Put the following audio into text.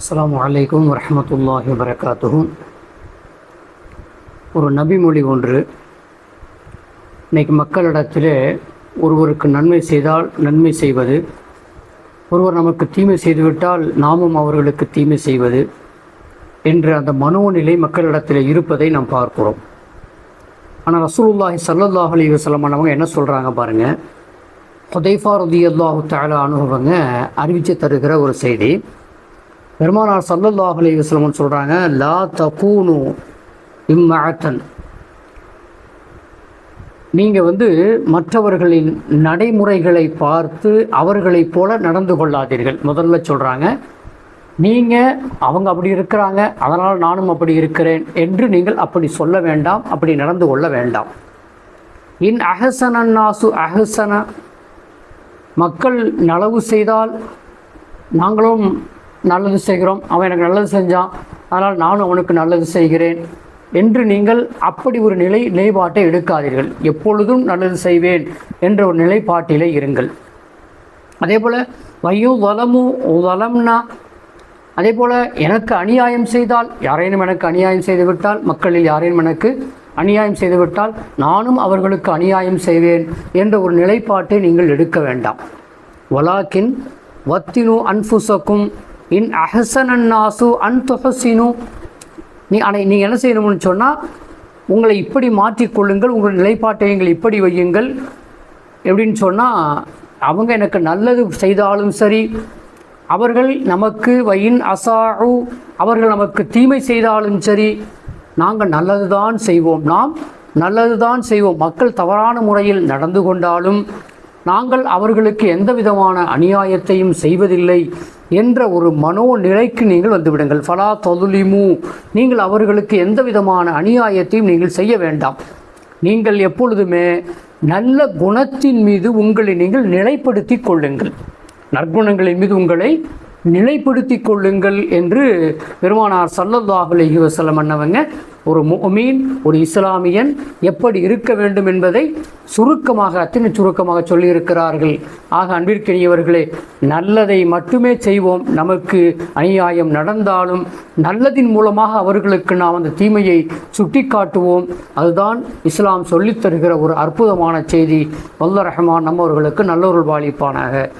அஸ்லாம் வலைக்கம் வரஹ்மத்துல்லாஹி வரகாத்துகும் ஒரு நபிமொழி ஒன்று. இன்னைக்கு மக்களிடத்தில் ஒருவருக்கு நன்மை செய்தால் நன்மை செய்வது. ஒருவர் நமக்கு தீமை செய்துவிட்டால் நாமும் அவர்களுக்கு தீமை செய்வது என்ற அந்த மனோநிலை மக்களிடத்தில் இருப்பதை நாம் பார்க்கிறோம். ஆனால் ரசூலுல்லாஹி சல்லாஹ் அலி வஸல்லம் அவங்க என்ன சொல்கிறாங்க பாருங்கள் ஹுதைஃபா ரதியல்லாஹு தஆலா அனுபவங்க அறிவித்து தருகிற ஒரு செய்தி. பெருமானார் சல்லல்லாஹ் அலி வஸல்லம் சொல்கிறாங்க லா தகூனு இம்மஅத்தன். நீங்கள் வந்து மற்றவர்களின் நடைமுறைகளை பார்த்து அவர்களைப் போல நடந்து கொள்ளாதீர்கள். முதல்ல சொல்கிறாங்க நீங்கள் அவங்க அப்படி இருக்கிறாங்க அதனால் நானும் அப்படி இருக்கிறேன் என்று நீங்கள் அப்படி சொல்ல வேண்டாம் அப்படி நடந்து கொள்ள வேண்டாம். இன் அஹசனாசு அஹசன. மக்கள் நலவு செய்தால் நாங்களும் நல்லது செய்கிறோம். அவன் எனக்கு நல்லது செஞ்சான். அதனால் நானும் அவனுக்கு நல்லது செய்கிறேன். என்று நீங்கள் அப்படி ஒரு நிலை நிலைப்பாட்டை எடுக்காதீர்கள். எப்பொழுதும் நல்லது செய்வேன் என்ற ஒரு நிலைப்பாட்டிலே இருங்கள். அதே போல் வையோ வலமு வலம்னா அதே போல் எனக்கு அநியாயம் செய்தால் யாரேனும் எனக்கு அநியாயம் செய்துவிட்டால் மக்களில் யாரேனும் எனக்கு அநியாயம் செய்துவிட்டால் நானும் அவர்களுக்கு அநியாயம் செய்வேன் என்ற ஒரு நிலைப்பாட்டை நீங்கள் எடுக்க வேண்டாம். வலாக்கின் வத்தினு அன்புசக்கும் இன் அஹசனன்னாசு அன் துஹசினு. நீ ஆனால் நீங்கள் என்ன செய்யணும்னு சொன்னால் உங்களை இப்படி மாற்றிக்கொள்ளுங்கள் உங்கள் நிலைப்பாட்டை எங்கள் இப்படி வையுங்கள். எப்படின்னு சொன்னால் அவங்க எனக்கு நல்லது செய்தாலும் சரி அவர்கள் நமக்கு வயின் அசாரு அவர்கள் நமக்கு தீமை செய்தாலும் சரி நாங்கள் நல்லது தான் செய்வோம். நாம் நல்லது தான் செய்வோம். மக்கள் தவறான முறையில் நடந்து கொண்டாலும் நாங்கள் அவர்களுக்கு எந்த விதமான அநியாயத்தையும் செய்வதில்லை. என்ற ஒரு மனோநிலைக்கு நீங்கள் வந்துவிடுங்கள். ஃபலா தொதுலிமு. நீங்கள் அவர்களுக்கு எந்த விதமான அநியாயத்தையும் நீங்கள் செய்ய வேண்டாம். நீங்கள் எப்பொழுதுமே நல்ல குணத்தின் மீது உங்களை நீங்கள் நிலைப்படுத்தி கொள்ளுங்கள். நற்குணங்களின் மீது உங்களை நிலைப்படுத்தி கொள்ளுங்கள் என்று பெருமானார் சல்லல்லாஹு அலஹி வசலம் அண்ணவங்க ஒரு மீன் ஒரு இஸ்லாமியன் எப்படி இருக்க வேண்டும் என்பதை சுருக்கமாக அத்தனை சுருக்கமாக சொல்லியிருக்கிறார்கள். ஆக அன்பிற்கினியவர்களே நல்லதை மட்டுமே செய்வோம். நமக்கு அநியாயம் நடந்தாலும் நல்லதின் மூலமாக அவர்களுக்கு நாம் அந்த தீமையை சுட்டி காட்டுவோம் அதுதான் இஸ்லாம் சொல்லித்தருகிற ஒரு அற்புதமான செய்தி. வல்ல ரஹ்மான் நம்மவர்களுக்கு நல்லொருள் வாழிப்பானாக